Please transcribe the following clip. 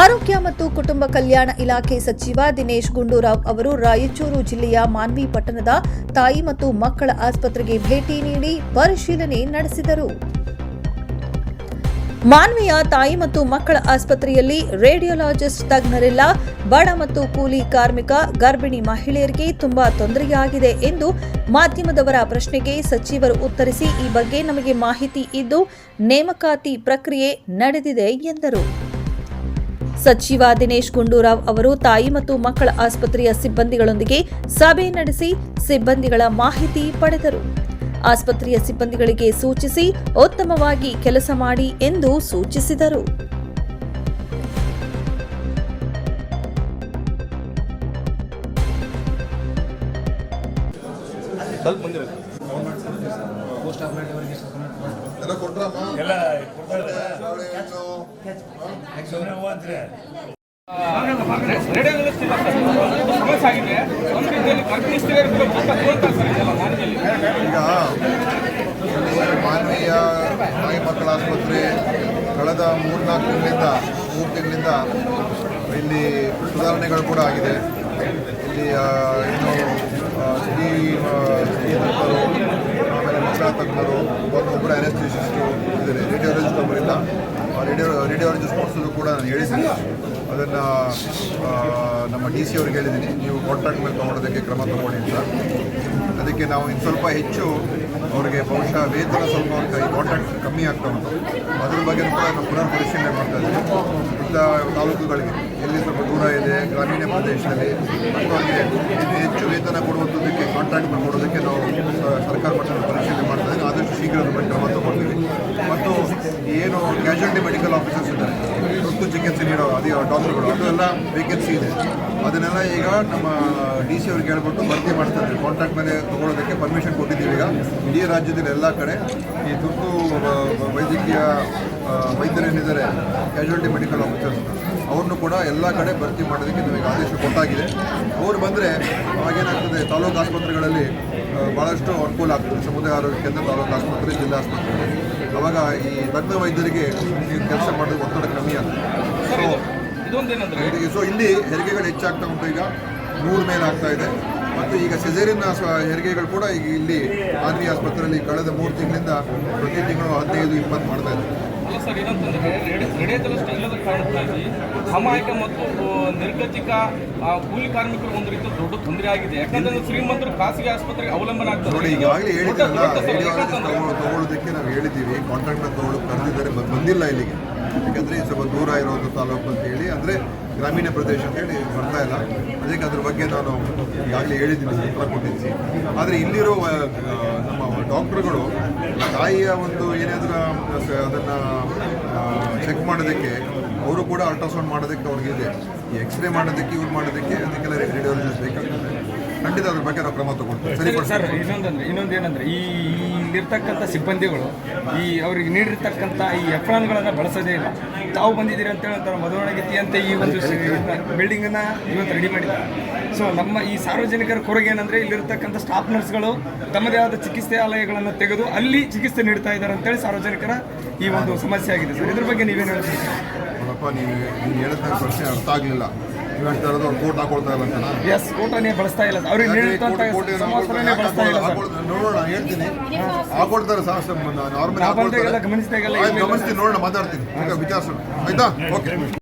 ಆರೋಗ್ಯ ಮತ್ತು ಕುಟುಂಬ ಕಲ್ಯಾಣ ಇಲಾಖೆ ಸಚಿವ ದಿನೇಶ್ ಗುಂಡೂರಾವ್ ಅವರು ರಾಯಚೂರು ಜಿಲ್ಲೆಯ ಮಾನ್ವಿ ಪಟ್ಟಣದ ತಾಯಿ ಮತ್ತು ಮಕ್ಕಳ ಆಸ್ಪತ್ರೆಗೆ ಭೇಟಿ ನೀಡಿ ಪರಿಶೀಲನೆ ನಡೆಸಿದರು. ಮಾನ್ವಿಯ ತಾಯಿ ಮತ್ತು ಮಕ್ಕಳ ಆಸ್ಪತ್ರೆಯಲ್ಲಿ ರೇಡಿಯೋಲಾಜಿಸ್ಟ್ ತಜ್ಞರಿಲ್ಲ. ಬಡ ಮತ್ತು ಕೂಲಿ ಕಾರ್ಮಿಕ, ಗರ್ಭಿಣಿ ಮಹಿಳೆಯರಿಗೆ ತುಂಬಾ ತೊಂದರೆಯಾಗಿದೆ ಎಂದು ಮಾಧ್ಯಮದವರ ಪ್ರಶ್ನೆಗೆ ಸಚಿವರು ಉತ್ತರಿಸಿ, ಈ ಬಗ್ಗೆ ನಮಗೆ ಮಾಹಿತಿ ಇದ್ದು ನೇಮಕಾತಿ ಪ್ರಕ್ರಿಯೆ ನಡೆದಿದೆ ಎಂದರು. ಸಚಿವ ದಿನೇಶ್ ಗುಂಡೂರಾವ್ ಅವರು ತಾಯಿ ಮತ್ತು ಮಕ್ಕಳ ಆಸ್ಪತ್ರೆಯ ಸಿಬ್ಬಂದಿಗಳೊಂದಿಗೆ ಸಭೆ ನಡೆಸಿ ಸಿಬ್ಬಂದಿಗಳ ಮಾಹಿತಿ ಪಡೆದರು. ಆಸ್ಪತ್ರೆಯ ಸಿಬ್ಬಂದಿಗಳಿಗೆ ಸೂಚಿಸಿ, ಉತ್ತಮವಾಗಿ ಕೆಲಸ ಮಾಡಿ ಎಂದು ಸೂಚಿಸಿದರು. ಸ್ವಲ್ಪ ಮುಂದೆ ಎಲ್ಲ ಕೊಟ್ರಮ್ಮ? ಎಲ್ಲ ಸಮಸ್ಯೆ ಆಗಿದೆ. ಒಂದು ರೀತಿಯಲ್ಲಿ ಈಗ ಇಲ್ಲಿ ಮಾನವೀಯ ತಾಯಿ ಮಕ್ಕಳ ಆಸ್ಪತ್ರೆ ಕಳೆದ ಮೂರ್ನಾಲ್ಕು ತಿಂಗಳಿಂದ ಮೂರು ತಿಂಗಳಿಂದ ಇಲ್ಲಿ ಸುಧಾರಣೆಗಳು ಕೂಡ ಆಗಿದೆ. ಇಲ್ಲಿ ಆ, ಏನು ಆ, ಸ್ತ್ರೀ ತಜ್ಞರು ಆಮೇಲೆ ಮಕ್ಕಳ ತಜ್ಞರು ಮತ್ತು ಒಬ್ಬರು ಅನೆಸ್ಟಿಸಿಸ್ಟು ಇದ್ದಾರೆ. ರೇಡಿಯೋಲಜಿಸ್ಟ್ ಒಬ್ಬರಿಲ್ಲ ರೇಡಿಯೋ ರೇಡಿಯೋಲಜಿಸ್ಟ್ ಕೊಡಿಸೋದು ಕೂಡ ನಾನು ಹೇಳಿದ್ದೀನಿ. ಅದನ್ನು ನಮ್ಮ ಡಿ ಸಿ ಅವ್ರಿಗೆ ಹೇಳಿದ್ದೀನಿ. ನೀವು ಕಾಂಟ್ರಾಕ್ಟ್ ಮೇಲೆ ತೊಗೊಳೋದಕ್ಕೆ ಕ್ರಮ ಅಂತ. ಅದಕ್ಕೆ ನಾವು ಇನ್ನು ಸ್ವಲ್ಪ ಹೆಚ್ಚು ಅವರಿಗೆ ಬಹುಶಃ ವೇತನ ಸ್ವಲ್ಪ ಈ ಕಾಂಟ್ರಾಕ್ಟ್ ಕಮ್ಮಿ ಆಗ್ತಾ ಉಂಟು. ಅದ್ರ ಬಗ್ಗೆ ಕೂಡ ನಾವು ಪುನರ್ ಪರಿಶೀಲನೆ ಮಾಡ್ತಾ ಇದ್ದೀವಿ. ಇಂಥ ತಾಲೂಕುಗಳಿಗೆ ಎಲ್ಲಿ ಸ್ವಲ್ಪ ದೂರ ಇದೆ, ಗ್ರಾಮೀಣ ಪ್ರದೇಶದಲ್ಲಿ ಅವರಿಗೆ ಇನ್ನು ಹೆಚ್ಚು ವೇತನ ಕೊಡುವಂಥದ್ದಕ್ಕೆ ಕಾಂಟ್ರಾಕ್ಟ್ ಮಾಡೋದಕ್ಕೆ ನಾವು ಸರ್ಕಾರ ಮಟ್ಟದಲ್ಲಿ ಪರಿಶೀಲನೆ ಮಾಡ್ತಾ ಇದ್ದೀವಿ. ಆದಷ್ಟು ಶೀಘ್ರ ಕ್ರಮ ತಗೊಳ್ತೀವಿ. ಮತ್ತು ಏನು ಕ್ಯಾಶುಯಾಲಿಟಿ ಮೆಡಿಕಲ್ ಆಫೀಸರ್ಸ್ ಇದ್ದಾರೆ. ಚಿಕಿತ್ಸೆ ನೀಡೋ ಅದೇ ಡಾಕ್ಟರ್ಗಳು ಅದೆಲ್ಲ ವೇಕೆನ್ಸಿ ಇದೆ. ಅದನ್ನೆಲ್ಲ ಈಗ ನಮ್ಮ ಡಿ ಸಿ ಅವ್ರಿಗೆ ಹೇಳ್ಬಿಟ್ಟು ಭರ್ತಿ ಮಾಡ್ತಾರೆ ಕಾಂಟ್ರಾಕ್ಟ್ ಮೇಲೆ ತೊಗೊಳೋದಕ್ಕೆ ಪರ್ಮಿಷನ್ ಕೊಟ್ಟಿದ್ದೀವಿ ಈಗ. ಇಡೀ ರಾಜ್ಯದಲ್ಲಿ ಎಲ್ಲ ಕಡೆ ಈ ತುರ್ತು ವೈದ್ಯಕೀಯ ಆ, ವೈದ್ಯರೇನಿದ್ದಾರೆ ಕ್ಯಾಶುಯಾಲಿಟಿ ಮೆಡಿಕಲ್ ಆಫೀಸರ್ಸ್ ಅವ್ರನ್ನು ಕೂಡ ಎಲ್ಲ ಕಡೆ ಭರ್ತಿ ಮಾಡೋದಕ್ಕೆ ನಮಗೆ ಆದೇಶ ಕೊಟ್ಟಾಗಿದೆ. ಅವ್ರು ಬಂದರೆ ಅವಾಗೇನಾಗ್ತದೆ ತಾಲೂಕು ಆಸ್ಪತ್ರೆಗಳಲ್ಲಿ ಭಾಳಷ್ಟು ಅನುಕೂಲ ಆಗ್ತದೆ. ಸಮುದಾಯ ಆರೋಗ್ಯ ಕೇಂದ್ರ ತಾಲೂಕು ಆಸ್ಪತ್ರೆ ಜಿಲ್ಲಾ ಆಸ್ಪತ್ರೆ. ಅವಾಗ ಈ ತಜ್ಞ ವೈದ್ಯರಿಗೆ ಕೆಲಸ ಮಾಡೋದು ಒತ್ತಡ ಕಮ್ಮಿ ಆಗ್ತದೆ. ಸೊ ಇಲ್ಲಿ ಹೆರಿಗೆಗಳು ಹೆಚ್ಚಾಗ್ತಾ ಉಂಟು ಈಗ. ನೂರು ಮೇಲೆ ಆಗ್ತಾ ಇದೆ. ಮತ್ತು ಈಗ ಸೆಜೇರಿನ ಹೆರಿಗೆಗಳು ಕೂಡ ಈಗ ಇಲ್ಲಿ ಆದ್ರಿ ಆಸ್ಪತ್ರೆಯಲ್ಲಿ ಕಳೆದ ಮೂರು ತಿಂಗಳಿಂದ ಪ್ರತಿ ತಿಂಗಳು ಹದಿನೈದು ಇಪ್ಪತ್ತು ಮಾಡ್ತಾ ಇದೆ ಅಲ್ಲ ಸರ್ ಏನಂತಂದ್ರೆ ರೇಡಿಯೋದಲ್ಲಿಷ್ಟು ಇಲ್ಲದ ಕಾರಣಕ್ಕಾಗಿ ಮತ್ತು ನಿರ್ಗತಿಕ ಕೂಲಿ ಕಾರ್ಮಿಕರು ಒಂದು ರೀತಿ ದೊಡ್ಡ ತೊಂದರೆ ಆಗಿದೆ. ಯಾಕಂದ್ರೆ ಶ್ರೀಮಂತರು ಖಾಸಗಿ ಆಸ್ಪತ್ರೆಗೆ ಅವಲಂಬನ ಆಗ್ತದೆ ನೋಡಿ ಈಗಾಗಲೇ ಹೇಳಿದ್ರಲ್ಲ ತಗೊಳ್ಳೋದಕ್ಕೆ ನಾವು ಹೇಳಿದ್ದೀವಿ. ಕಾಂಟ್ರಾಕ್ಟ್ನ ತಗೊಳ್ಳೋದು ಕರೆದಿದ್ದಾರೆ ಬಂದಿಲ್ಲ ಇಲ್ಲಿಗೆ. ಯಾಕಂದರೆ ಸ್ವಲ್ಪ ದೂರ ಇರೋದು ತಾಲೂಕು ಅಂತ ಹೇಳಿ ಅಂದರೆ ಗ್ರಾಮೀಣ ಪ್ರದೇಶ ಅಂತ ಹೇಳಿ ಬರ್ತಾ ಇಲ್ಲ. ಅದಕ್ಕೆ ಅದ್ರ ಬಗ್ಗೆ ನಾನು ಈಗಾಗಲೇ ಹೇಳಿದ್ದೀನಿ ಉತ್ತರ ಕೊಟ್ಟಿದ್ದೀನಿ. ಆದರೆ ಇಲ್ಲಿರೋ ನಮ್ಮ ಡಾಕ್ಟ್ರುಗಳು ತಾಯಿಯ ಒಂದು ಏನಾದರೂ ಅದನ್ನು ಚೆಕ್ ಮಾಡೋದಕ್ಕೆ ಅವರು ಕೂಡ ಅಲ್ಟ್ರಾಸೌಂಡ್ ಮಾಡೋದಕ್ಕೆ ಅವ್ರಿಗಿದೆ ಈ ಎಕ್ಸ್ರೇ ಮಾಡೋದಕ್ಕೆ ಇವ್ರು ಮಾಡೋದಕ್ಕೆ ಅದಕ್ಕೆಲ್ಲ ರೇಡಿಯೋಲಜಿಸ್ಟ್ ಬೇಕಾಗ್ತದೆ. ಖಂಡಿತ ಅದ್ರ ಬಗ್ಗೆ ನಾವು ಕ್ರಮ ತಗೊಳ್ತೀವಿ. ಸರ್ ಇನ್ನೊಂದು ಇನ್ನೊಂದಂದ್ರೆ ಇನ್ನೊಂದು ಏನಂದ್ರೆ ಈ ಇಲ್ಲಿರ್ತಕ್ಕಂಥ ಸಿಬ್ಬಂದಿಗಳು ಈ ಅವರಿಗೆ ನೀಡಿರ್ತಕ್ಕಂಥ ಈ ಎಫ್ರಾನ್ಗಳನ್ನು ಬಳಸೋದೇ ಇಲ್ಲ. ತಾವು ಬಂದಿದ್ದೀರಿ ಅಂತ ಹೇಳಿ ಒಂಥರ ಮಧುವಣಗಿತ್ತಿ ಅಂತ ಈ ಒಂದು ಬಿಲ್ಡಿಂಗನ್ನು ಇವತ್ತು ರೆಡಿ ಮಾಡಿದ್ದಾರೆ. ಸೊ ನಮ್ಮ ಈ ಸಾರ್ವಜನಿಕರ ಕೊರಗೆ ಏನಂದರೆ ಇಲ್ಲಿರ್ತಕ್ಕಂಥ ಸ್ಟಾಫ್ ನರ್ಸ್ಗಳು ತಮ್ಮದೇ ಆದ ಚಿಕಿತ್ಸಾಲಯಗಳನ್ನು ತೆಗೆದು ಅಲ್ಲಿ ಚಿಕಿತ್ಸೆ ನೀಡ್ತಾ ಇದ್ದಾರೆ ಅಂತೇಳಿ ಸಾರ್ವಜನಿಕರ ಈ ಒಂದು ಸಮಸ್ಯೆ ಆಗಿದೆ. ಸರ್ ಇದ್ರ ಬಗ್ಗೆ ನೀವೇನು ಹೇಳ್ತೀರಿ? ನೀವು ಹೇಳಿದ ಪ್ರಶ್ನೆ ಅರ್ಥ ಆಗಲಿಲ್ಲ. ಹೇಳ್ತಾ ಇರೋದು ಅವ್ರು ಕೋಟ್ ಹಾಕೊಳ್ತಾ ಇಲ್ಲ ಎಸ್ ಕೋಟನೇ ಬಳಸ್ತಾ ಇಲ್ಲ. ಅವ್ರಿಗೆ ನೀಡಿರ್ತಂಥ ಸಮಾಸನೆ ಬಳಸ್ತಾ ಇಲ್ಲ ನೋಡೋಣ ಹೇಳ್ತೀನಿ. ಹಾಕೊಳ್ತಾರೆ ನಾರ್ಮಲ್ ಗಮನಿಸಿದಾಗೆಲ್ಲ ಗಮನಿಸ್ತೀನಿ ನೋಡೋಣ ಮಾತಾಡ್ತೀನಿ. ಈಗ ವಿಚಾರಿಸೋಣ. ಆಯ್ತಾ? ಓಕೆ